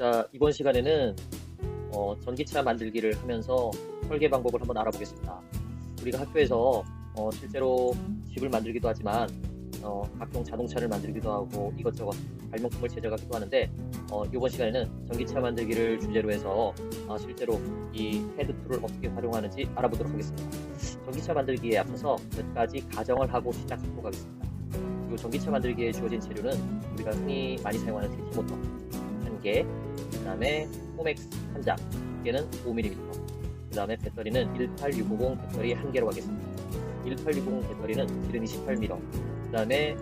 자, 이번 시간에는 어, 전기차 만들기를 하면서 설계 방법을 한번 알아보겠습니다. 우리가 학교에서 어, 실제로 집을 만들기도 하지만 어, 각종 자동차를 만들기도 하고 이것저것 발명품을 제작하기도 하는데 어, 이번 시간에는 전기차 만들기를 주제로 해서 어, 실제로 이 헤드 툴을 어떻게 활용하는지 알아보도록 하겠습니다. 전기차 만들기에 앞서서 몇 가지 가정을 하고 시작하도록 하겠습니다. 이 전기차 만들기에 주어진 재료는 우리가 흔히 많이 사용하는 DC 모터 한 개, 그 다음에 포맥스 한 장, 두께는 5mm, 그 다음에 배터리는 18650 배터리 한 개로 하겠습니다. 18650 배터리는 기름이 18mm, 그 다음에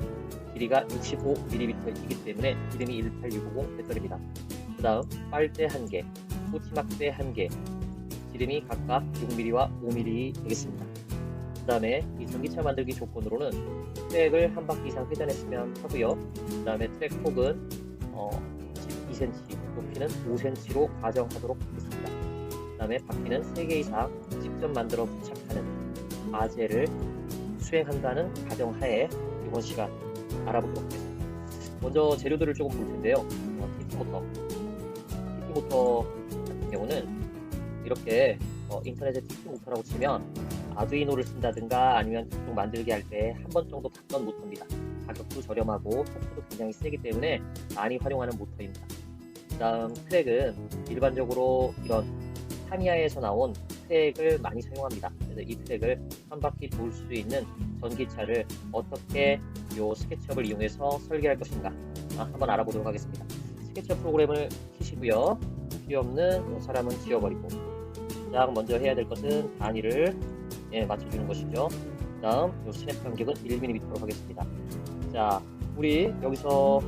길이가 65mm이기 때문에 기름이 18650 배터리입니다. 그 다음 빨대 한 개, 꼬치막대 한 개, 기름이 각각 6mm와 5mm 되겠습니다. 그 다음에 이 전기차 만들기 조건으로는 트랙을 한 바퀴 이상 회전했으면 하고요. 그 다음에 트랙 폭은 어, 12cm, 높이는 5cm로 가정하도록 하겠습니다. 그 다음에 바퀴는 3개 이상 직접 만들어 부착하는 아재를 수행한다는 가정하에 이번 시간 알아보도록 하겠습니다. 먼저 재료들을 조금 볼 텐데요. 어, TT 모터. TT 모터 같은 경우는 이렇게 어, 인터넷에 TT 모터라고 치면 아두이노를 쓴다든가 아니면 각종 만들기 할 때 한 번 정도 봤던 모터입니다. 가격도 저렴하고 토크도 굉장히 세기 때문에 많이 활용하는 모터입니다. 그 다음 트랙은 일반적으로 이런 타미야에서 나온 트랙을 많이 사용합니다. 그래서 이 트랙을 한 바퀴 돌 수 있는 전기차를 어떻게 이 스케치업을 이용해서 설계할 것인가 아, 한번 알아보도록 하겠습니다. 스케치업 프로그램을 키시고요. 필요 없는 사람은 지워버리고 가장 먼저 해야 될 것은 단위를 예, 맞춰주는 것이죠. 다음 이 스냅 간격은 1mm로 하겠습니다. 자, 우리 여기서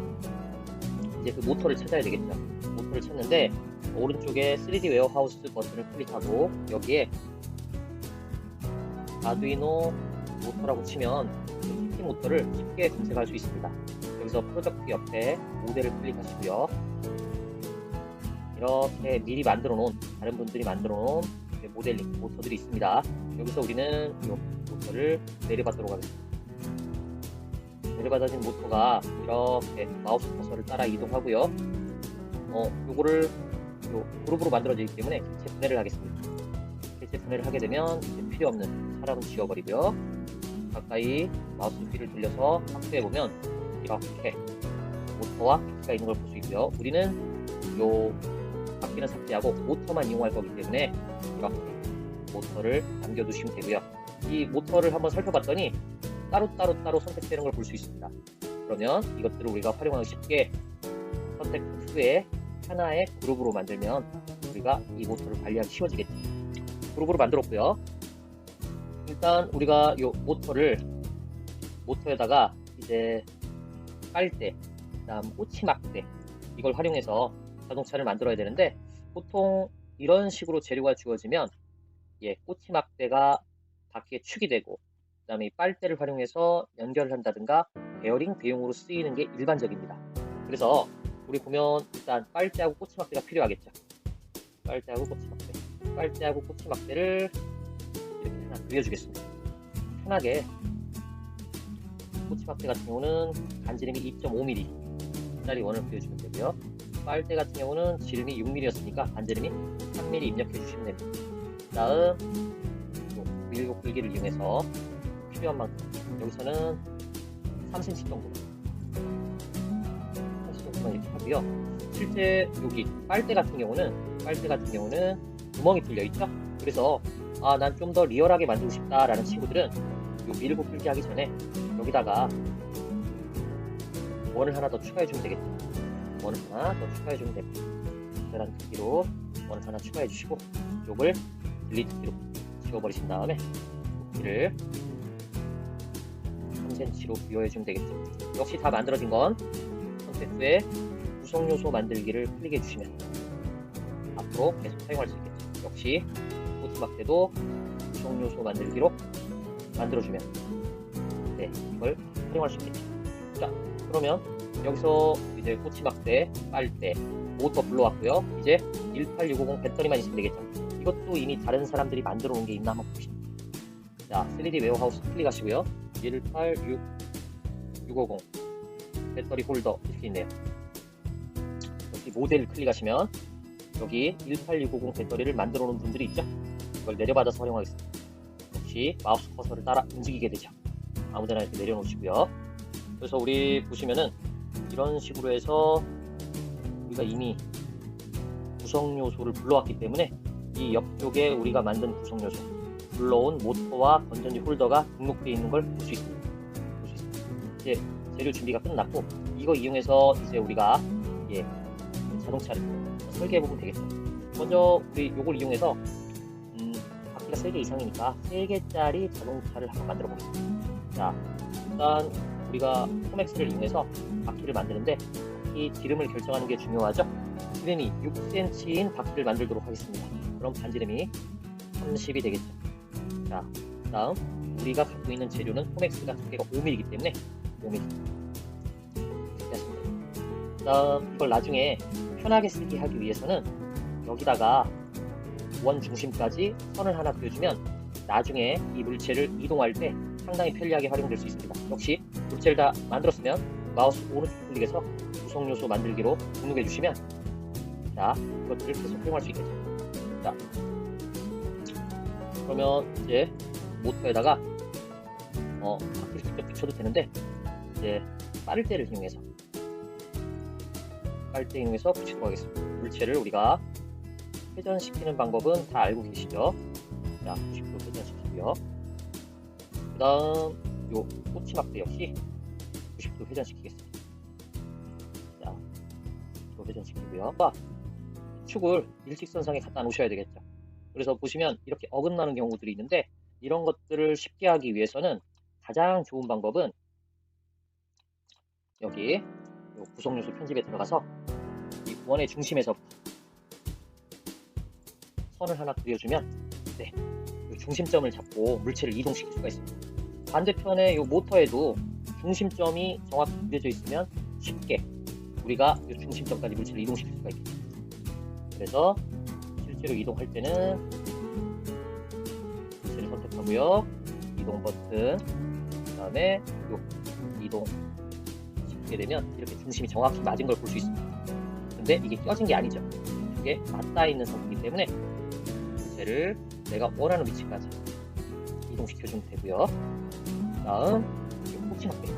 이제 그 모터를 찾아야 되겠죠. 모터를 찾는데 오른쪽에 3D 웨어하우스 버튼을 클릭하고 여기에 아두이노 모터라고 치면 PT 모터를 쉽게 검색할 수 있습니다. 여기서 프로젝트 옆에 모델을 클릭하시고요. 이렇게 미리 만들어 놓은 다른 분들이 만들어 놓은 모델링 모터들이 있습니다. 여기서 우리는 이 모터를 내려받도록 하겠습니다. 내려받아진 모터가 이렇게 마우스 커서를 따라 이동하고요. 어, 요거를 요 그룹으로 만들어지기 때문에 개체 분해를 하겠습니다. 개체 분해를 하게 되면 이제 필요 없는 사람은 지워버리고요. 가까이 마우스 휠을 돌려서 확대해 보면 이렇게 모터와 바퀴가 있는 걸 볼 수 있고요. 우리는 요 바퀴는 삭제하고 모터만 이용할 거기 때문에 이렇게 모터를 남겨두시면 되고요. 이 모터를 한번 살펴봤더니 따로따로 따로 선택되는 걸 볼 수 있습니다. 그러면 이것들을 우리가 활용하기 쉽게 선택 후에 하나의 그룹으로 만들면 우리가 이 모터를 관리하기 쉬워지겠죠. 그룹으로 만들었고요. 일단 우리가 이 모터를 모터에다가 이제 빨대, 그다음 꼬치막대 이걸 활용해서 자동차를 만들어야 되는데 보통 이런 식으로 재료가 주어지면 예, 꼬치막대가 바퀴에 축이 되고 그다음에 이 빨대를 활용해서 연결을 한다든가 베어링 대용으로 쓰이는 게 일반적입니다. 그래서 우리 보면 일단 빨대하고 꼬치막대가 필요하겠죠. 빨대하고 꼬치막대. 빨대하고 꼬치막대를 이렇게 하나 그려주겠습니다. 편하게 꼬치막대 같은 경우는 간지름이 2.5mm짜리 원을 그려주면 되고요. 빨대 같은 경우는 지름이 6mm였으니까 간지름이 3mm 입력해 주시면 됩니다. 다음 밀고 굴기를 이용해서 필요한 만큼 여기서는 3cm 정도 3cm 하고요. 실제 여기 빨대 같은 경우는 빨대 같은 경우는 구멍이 뚫려 있죠? 그래서 아 난 좀 더 리얼하게 만들고 싶다 라는 친구들은 요 밀고 굴기 하기 전에 여기다가 원을 하나 더 추가해 주면 되겠죠? 원을 하나 더 추가해 주면 됩니다. 특별한 크기로 원을 하나 추가해 주시고 요걸 딜리트 키로 지워버리신 다음에 이를 3cm로 비워해 주면 되겠죠. 역시 다 만들어진 건 후에 구성 요소 만들기를 클릭해 주시면 앞으로 계속 사용할 수 있겠죠. 역시 꼬치막대도 구성 요소 만들기로 만들어주면 네 이걸 활용할 수 있겠죠. 자 그러면 여기서 이제 꼬치막대, 빨대, 모터 불러왔고요. 이제 18650 배터리만 있으면 되겠죠. 이것도 이미 다른 사람들이 만들어 놓은 게 있나 한번 봅시다. 자, 3D 웨어하우스 클릭하시고요. 186, 650 배터리 홀더 이렇게 있네요. 모델 클릭하시면 여기 18290 배터리를 만들어 놓은 분들이 있죠. 이걸 내려받아서 활용하겠습니다. 역시 마우스 커서를 따라 움직이게 되죠. 아무데나 이렇게 내려놓으시고요. 그래서 우리 보시면은 이런 식으로 해서 우리가 이미 구성 요소를 불러왔기 때문에 이 옆쪽에 우리가 만든 구성 요소 불러온 모터와 건전지 홀더가 등록되어 있는 걸 볼 수 있습니다. 볼 수 있습니다. 이제 재료 준비가 끝났고 이거 이용해서 이제 우리가 예, 자동차를 설계해 보면 되겠죠. 먼저 우리 이걸 이용해서 음, 바퀴가 3개 이상이니까 3개짜리 자동차를 한번 만들어 보겠습니다. 자, 일단 우리가 포맥스를 이용해서 바퀴를 만드는데 바퀴 지름을 결정하는 게 중요하죠. 지름이 6cm인 바퀴를 만들도록 하겠습니다. 그럼 반지름이 30이 되겠죠. 자, 다음 우리가 갖고 있는 재료는 포맥스가 두께가 5mm이기 때문에 5mm. 됐습니다. 다음 이걸 나중에 편하게 쓰기 하기 위해서는 여기다가 원 중심까지 선을 하나 그려주면 나중에 이 물체를 이동할 때 상당히 편리하게 활용될 수 있습니다. 역시 물체를 다 만들었으면 마우스 오른쪽 클릭해서 구성 요소 만들기로 등록해 주시면 자 이것들을 계속 활용할 수 있겠죠. 자 그러면 이제 모터에다가 어 바퀴를 직접 붙여도 되는데 이제 빨대를 이용해서 빨대 이용해서 붙이도록 하겠습니다. 물체를 우리가 회전시키는 방법은 다 알고 계시죠? 자, 90도 회전시키고요. 그 다음 요 꼬치막대 역시 90도 회전시키겠습니다. 자, 또 회전시키고요. 아, 축을 일직선상에 갖다 놓으셔야 되겠죠. 그래서 보시면 이렇게 어긋나는 경우들이 있는데 이런 것들을 쉽게 하기 위해서는 가장 좋은 방법은 여기 요 구성 요소 편집에 들어가서 이 원의 중심에서 선을 하나 그려주면 네, 요 중심점을 잡고 물체를 이동시킬 수가 있습니다. 반대편의 요 모터에도 중심점이 정확히 그려져 있으면 쉽게 우리가 요 중심점까지 물체를 이동시킬 수가 있겠죠. 그래서 실제로 이동할 때는 물체를 선택하고요. 이동 버튼, 그 다음에 요 이동 시키게 되면 이렇게 중심이 정확히 맞은 걸 볼 수 있습니다. 근데 이게 껴진 게 아니죠. 이게 맞닿아 있는 상태이기 때문에 물체를 내가 원하는 위치까지 이동시켜주면 되고요. 다음 꼬치막대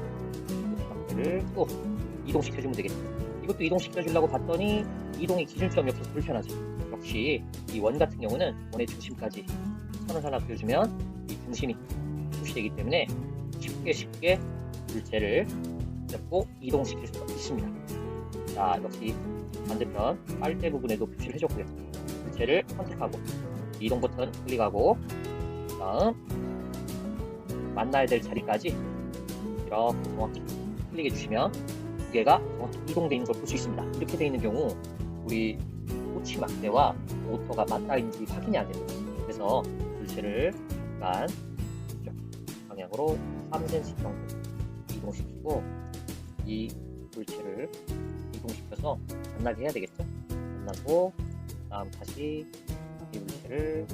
꼬치막대를 또 이동시켜주면 되겠죠. 이것도 이동시켜주려고 봤더니 이동의 기준점이 없어서 불편하죠. 역시 이 원 같은 경우는 원의 중심까지 선을 하나 그려주면 이 중심이 표시되기 때문에 쉽게 쉽게 물체를 잡고 이동시킬 수가 있습니다. 자, 역시 반대편 빨대 부분에도 표시를 해줬고요. 물체를 선택하고 이동 버튼 클릭하고 다음 만나야 될 자리까지 이렇게 정확히 클릭해 주시면 두 개가 정확히 이동되어 있는 걸 볼 수 있습니다. 이렇게 되어 있는 경우 우리 꼬치 막대와 모터가 맞닿아 있는지 확인이 안 됩니다. 그래서 물체를 약간 방향으로 3cm 정도 이동시키고 이 물체를 이동시켜서 만나게 해야 되겠죠? 만나고 다음 다시 이 물체를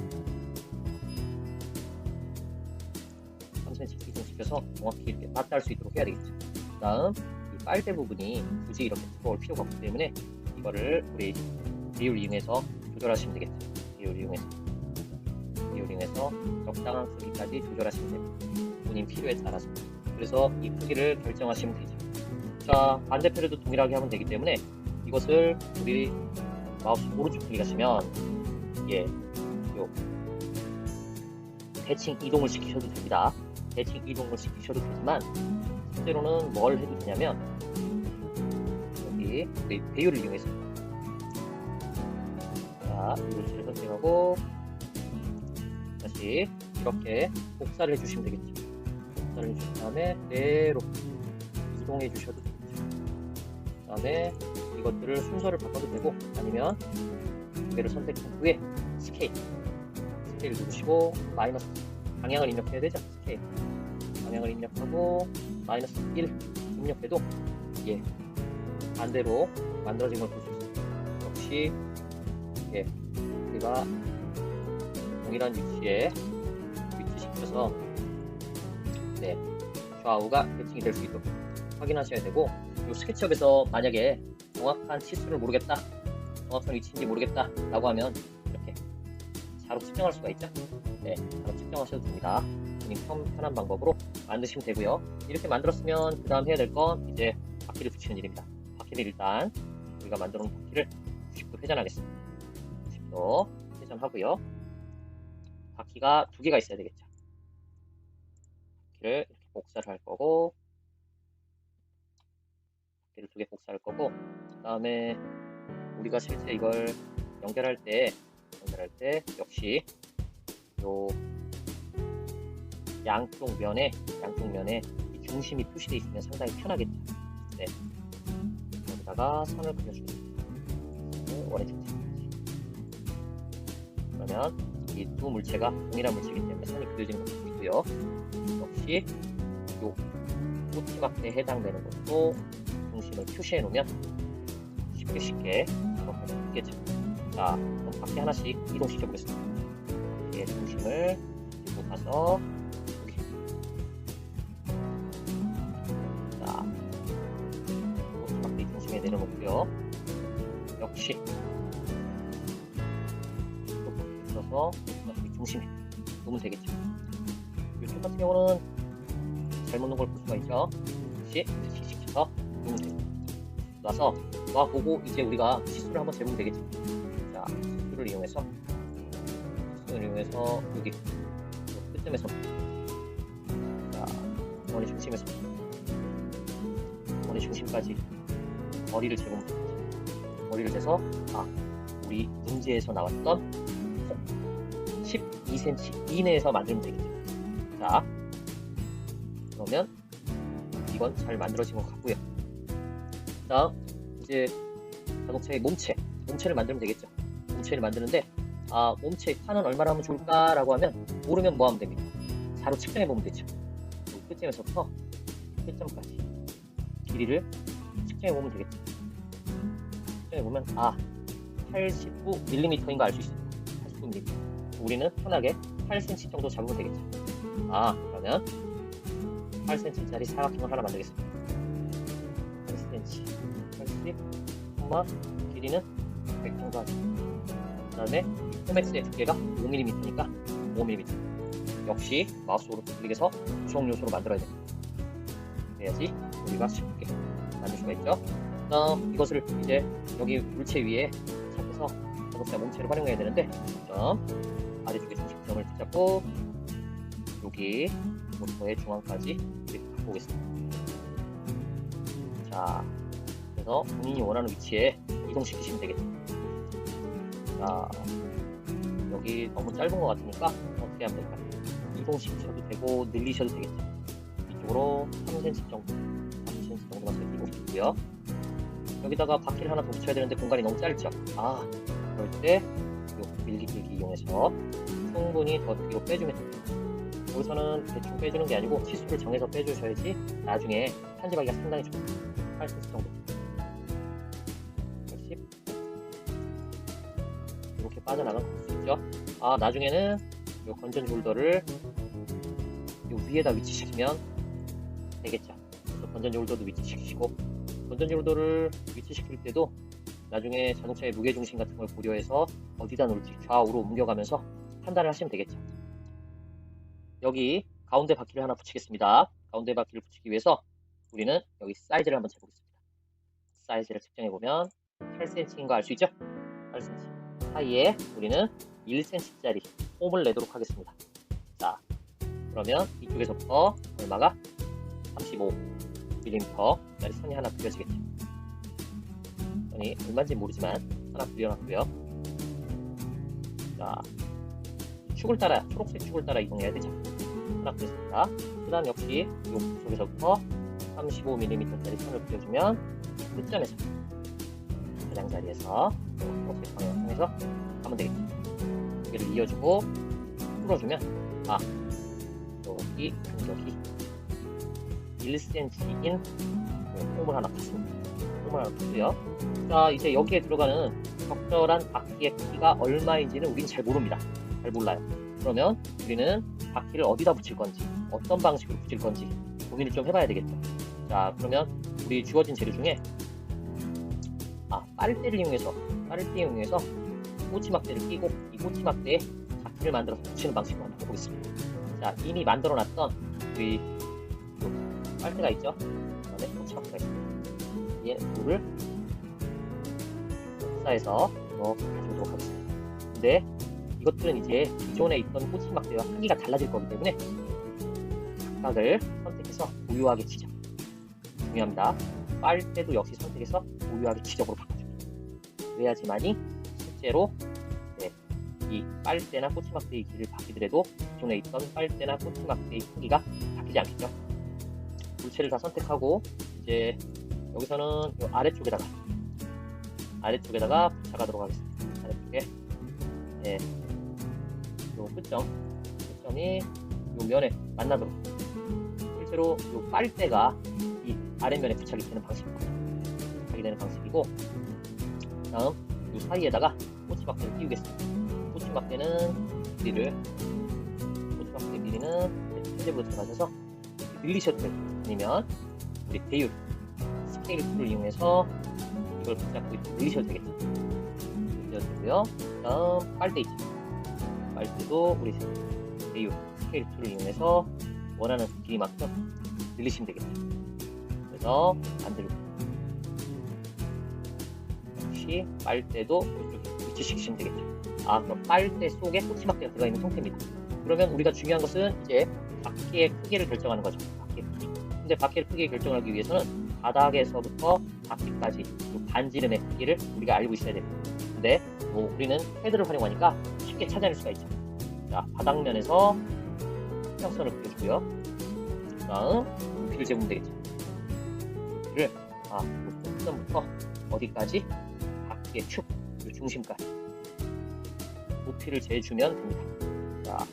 3cm 이동시켜서 정확히 이렇게 맞닿을 수 있도록 해야 되겠죠. 다음 이 빨대 부분이 굳이 이렇게 들어올 필요가 없기 때문에 이거를 우리 비율 이용해서 조절하시면 되겠죠. 비율 이용해서 비율 이용해서 적당한 크기까지 조절하시면 됩니다. 본인 필요에 따라서 그래서 이 크기를 결정하시면 되죠. 자 반대편에도 동일하게 하면 되기 때문에 이것을 우리 마우스 오른쪽 클릭 하시면 예, 요 대칭 이동을 시키셔도 됩니다. 대칭 이동을 시키셔도 되지만 실제로는 뭘 해도 되냐면 여기 우리 배율을 이용해서 자 이것을 선택하고 다시 이렇게 복사를 해주시면 되겠죠. 복사를 해주신 다음에 그대로 이동해 주셔도. 그 다음에 이것들을 순서를 바꿔도 되고 아니면 두 개를 선택한 후에 스케일. 스케일 누르시고 마이너스 방향을 입력해야 되죠? 스케일. 방향을 입력하고 마이너스 1 입력해도 예 반대로 만들어진 걸 볼 수 있습니다. 역시 예 우리가 동일한 위치에 위치시켜서 네 좌우가 매칭이 될 수 있도록 확인하셔야 되고 이 스케치업에서 만약에 정확한 치수를 모르겠다, 정확한 위치인지 모르겠다 라고 하면 이렇게 자로 측정할 수가 있죠. 네, 자로 측정하셔도 됩니다. 편, 편한 방법으로 만드시면 되고요. 이렇게 만들었으면 그 다음 해야 될 건 이제 바퀴를 붙이는 일입니다. 바퀴를 일단 우리가 만들어 놓은 바퀴를 90도 회전하겠습니다. 90도 회전하고요. 바퀴가 두 개가 있어야 되겠죠. 바퀴를 이렇게 복사를 할 거고 바퀴를 두 개 복사 할 거고 그 다음에 우리가 실제 이걸 연결할 때 연결할 때 역시 요 양쪽 면에 양쪽 면에 이 중심이 표시되어 있으면 상당히 편하겠죠. 네. 여기다가 선을 그려주겠습니다. 원의 중심까지. 그러면 이 두 물체가 동일한 물체이기 때문에 선이 그려지는 것도 있고요. 역시 요 꼬치막대에 해당되는 것도 중심을 표시해 놓으면 쉽게 쉽게 작업할 수 있겠죠. 자, 그럼 바퀴 하나씩 이동시켜 보겠습니다. 바퀴의 중심을 들고 가서 내려놓고요. 역시 있어서 이 중심에 놓으면 되겠죠. 이쪽 같은 경우는 잘못 놓은 걸볼 수가 있죠. 역시 놔서 놔보고 이제 우리가 치수를 한번 재보면 되겠죠. 자, 치수를 이용해서 치수를 이용해서 여기 요 끝점에서 자, 원의 중심에서 원의 중심까지 머리를 재보면 되겠죠. 머리를 재서 아, 우리 문제에서 나왔던 12cm 이내에서 만들면 되겠죠. 자, 그러면 이건 잘 만들어진 것 같고요. 다음 이제 자동차의 몸체, 몸체를 만들면 되겠죠. 몸체를 만드는데 아 몸체 판은 얼마나 하면 좋을까라고 하면 모르면 뭐 하면 됩니까? 자로 측정해 보면 되죠. 끝점에서부터 끝점까지 길이를 측정해 보면 되겠죠. 측정해 보면 아 89mm인 거 알 수 있습니다. 89mm. 우리는 편하게 8cm 정도 잡으면 되겠죠. 아, 그러면 8cm짜리 사각형을 하나 만들겠습니다. 8cm, 80, 콤마, 길이는 100 정도 하죠. 그 다음에 포맥스의 두께가 5mm니까 5mm. 역시 마우스 오른쪽 클릭해서 구성 요소로 만들어야 됩니다. 그래야지 우리가 쉽게 만들 수가 있죠. 다음 이것을 이제 여기 물체 위에 잡혀서 자동차 몸체를 활용해야 되는데 점 아래쪽에 중심점을 붙잡고 여기 모터의 중앙까지 이렇게 갖고 오겠습니다. 자, 그래서 본인이 원하는 위치에 이동시키시면 되겠죠. 자, 여기 너무 짧은 것 같으니까 어떻게 하면 될까요? 이동시키셔도 되고 늘리셔도 되겠죠. 이쪽으로 3cm 정도, 3cm 정도만 이동시키고요. 여기다가 바퀴를 하나 더 붙여야 되는데 공간이 너무 짧죠. 아, 그럴 때 밀기끼기 이용해서 충분히 더 뒤로 빼주면 됩니다. 여기서는 대충 빼주는 게 아니고 치수를 정해서 빼주셔야지 나중에 편집하기가 상당히 좋습니다. 8cm 정도. 80. 이렇게 빠져나간 수 있죠. 아, 나중에는 이 건전 홀더를 이 위에다 위치시키면 되겠죠. 그래서 건전 홀더도 위치시키시고 건전 홀더를 위치시킬 때도 나중에 자동차의 무게중심 같은 걸 고려해서 어디다 놓을지 좌우로 옮겨가면서 판단을 하시면 되겠죠. 여기 가운데 바퀴를 하나 붙이겠습니다. 가운데 바퀴를 붙이기 위해서 우리는 여기 사이즈를 한번 재보겠습니다. 사이즈를 측정해보면 8cm인 거 알 수 있죠? 8cm. 사이에 우리는 1cm짜리 홈을 내도록 하겠습니다. 자, 그러면 이쪽에서부터 얼마가? 35mm짜리 선이 하나 그려지겠죠. 선이 얼마인지 모르지만 하나 그려놨고요. 자, 축을 따라 초록색 축을 따라 이동해야 되죠. 그렸습니다. 그 다음 역시 이쪽에서부터 35mm짜리 선을 그려주면 끝점에서 가장 자리에서 초록색 방향성에서 하면 되겠죠. 여기를 이어주고 풀어주면 아 여기 간격이 1cm인 홈을 하나 팠습니다. 홈을 하나 팠고요. 자 이제 여기에 들어가는 적절한 바퀴의 크기가 얼마인지는 우린 잘 모릅니다. 잘 몰라요. 그러면 우리는 바퀴를 어디다 붙일 건지, 어떤 방식으로 붙일 건지 고민을 좀 해봐야 되겠죠. 자, 그러면 우리 주어진 재료 중에 빨대를 이용해서 빨대를 이용해서 꼬치막대를 끼고 이 꼬치막대에 바퀴를 만들어서 붙이는 방식으로 한번 해보겠습니다. 자 이미 만들어놨던 우리 요 빨대가 있죠. 그 다음에 꼬치막대가 있습니다. 얘 물을 흡사해서 가져오도록 하겠습니다. 근데 이것들은 이제 기존에 있던 꼬치막대와 크기가 달라질 거기 때문에 각각을 선택해서 고유하게 지적. 중요합니다. 빨대도 역시 선택해서 고유하게 지적으로 바꿔줍니다. 그래야지만이 실제로 네, 이 빨대나 꼬치막대의 길을 바뀌더라도 기존에 있던 빨대나 꼬치막대의 크기가 바뀌지 않겠죠. 물체를 다 선택하고 이제 여기서는 요 아래쪽에다가 아래쪽에다가 부착하도록 하겠습니다. 아래쪽에 네, 요 끝점 끝점이 요 면에 만나도록 실제로 요 빨대가 이 아래면에 부착이 되는 방식입니다. 부착이 되는 방식이고 다음 이 사이에다가 꼬치박대를 띄우겠습니다. 꼬치박대는 길이를 꼬치박대 길이는 현재부터 들어가셔서 밀리셔도 되고 아니면 우리 배율 스케일 툴을 이용해서 이걸 붙잡고 늘리셔도 되겠죠. 늘리셔도 되고요. 다음 빨대 있죠. 빨대도 우리 배율 스케일 툴을 이용해서 원하는 길이만큼 늘리시면 되겠죠. 그래서 만들고 역시 빨대도 이쪽에 위치시키시면 되겠죠. 아 그럼 빨대 속에 꼬치막대가 들어가 있는 상태입니다. 그러면 우리가 중요한 것은 이제 바퀴의 크기를 결정하는 거죠. 바퀴의 크기. 근데 바퀴의 크기를 결정하기 위해서는 바닥에서부터 바퀴까지 이 반지름의 크기를 우리가 알고 있어야 됩니다. 근데 뭐 우리는 헤드를 활용하니까 쉽게 찾아낼 수가 있죠. 자 바닥면에서 평선을 그려주고요. 다음 높이를 재보면 되겠죠. 높이를 아 끝선부터 어디까지 바퀴의 축, 그 중심까지 높이를 재주면 됩니다. 자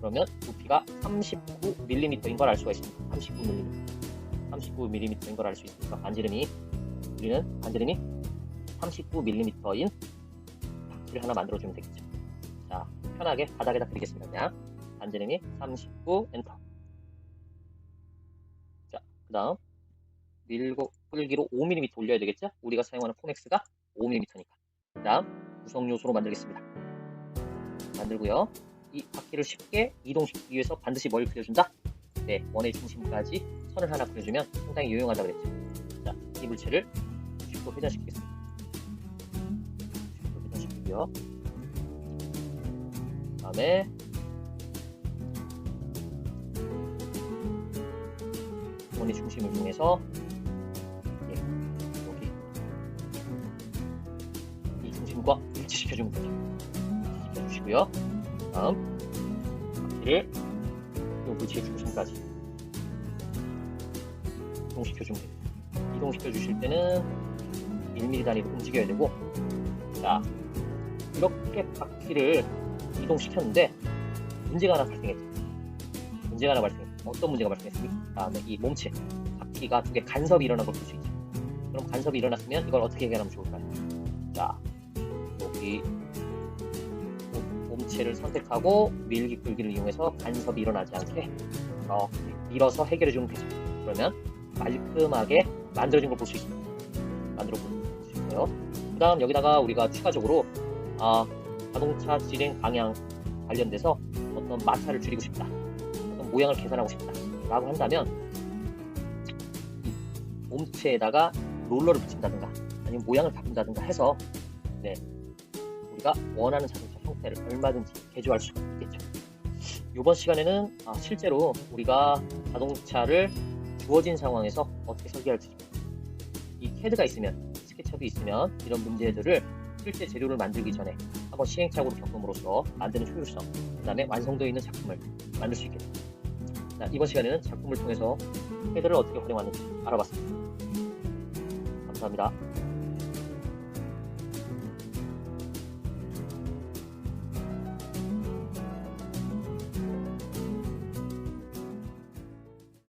그러면 높이가 39mm인 걸 알 수가 있습니다. 39mm. 39mm인 걸 알 수 있으니까 반지름이 우리는 반지름이 39mm인 바퀴를 하나 만들어주면 되겠죠. 자 편하게 바닥에다 그리겠습니다. 그냥 반지름이 39 엔터. 자 그 다음 밀고 끌기로 5mm 올려야 되겠죠? 우리가 사용하는 포맥스가 5mm니까. 그 다음 구성 요소로 만들겠습니다. 만들고요. 이 바퀴를 쉽게 이동시키기 위해서 반드시 뭘 그려준다? 네, 원의 중심까지 선을 하나 그려주면 상당히 유용하다고 그랬죠. 자, 이 물체를 90도 회전시키겠습니다. 90도 회전시키고요. 다음에 원의 중심을 이용해서 예, 여기 이 중심과 일치시켜주면 되죠. 시켜주시고요. 다음 바퀴를 이 물체의 중심까지 이동시켜주면 됩니다. 이동시켜 주실 때는 1mm 단위로 움직여야 되고 자 이렇게 바퀴를 이동시켰는데 문제가 하나 발생했죠. 문제가 하나 발생했죠. 어떤 문제가 발생했습니까? 다음에 이 몸체 바퀴가 두 개 간섭이 일어난 걸 볼 수 있죠. 그럼 간섭이 일어났으면 이걸 어떻게 해결하면 좋을까요? 자 여기 몸체를 선택하고 밀기 끌기를 이용해서 간섭이 일어나지 않게 이렇게 밀어서 해결해 주면 되죠. 그러면 깔끔하게 만들어진 걸 볼 수 있습니다. 만들어 볼 수 있어요. 그 다음 여기다가 우리가 추가적으로 아, 자동차 진행 방향 관련돼서 어떤 마찰을 줄이고 싶다. 어떤 모양을 개선하고 싶다. 라고 한다면 이 몸체에다가 롤러를 붙인다든가 아니면 모양을 바꾼다든가 해서 네, 우리가 원하는 자동차 형태를 얼마든지 개조할 수가 있겠죠. 이번 시간에는 아, 실제로 우리가 자동차를 주어진 상황에서 어떻게 설계할지 이 캐드가 있으면 스케치업이 있으면 이런 문제들을 실제 재료를 만들기 전에 한번 시행착오를 겪음으로써 만드는 효율성 그 다음에 완성도 있는 작품을 만들 수 있겠죠. 자, 이번 시간에는 작품을 통해서 캐드를 어떻게 활용하는지 알아봤습니다. 감사합니다.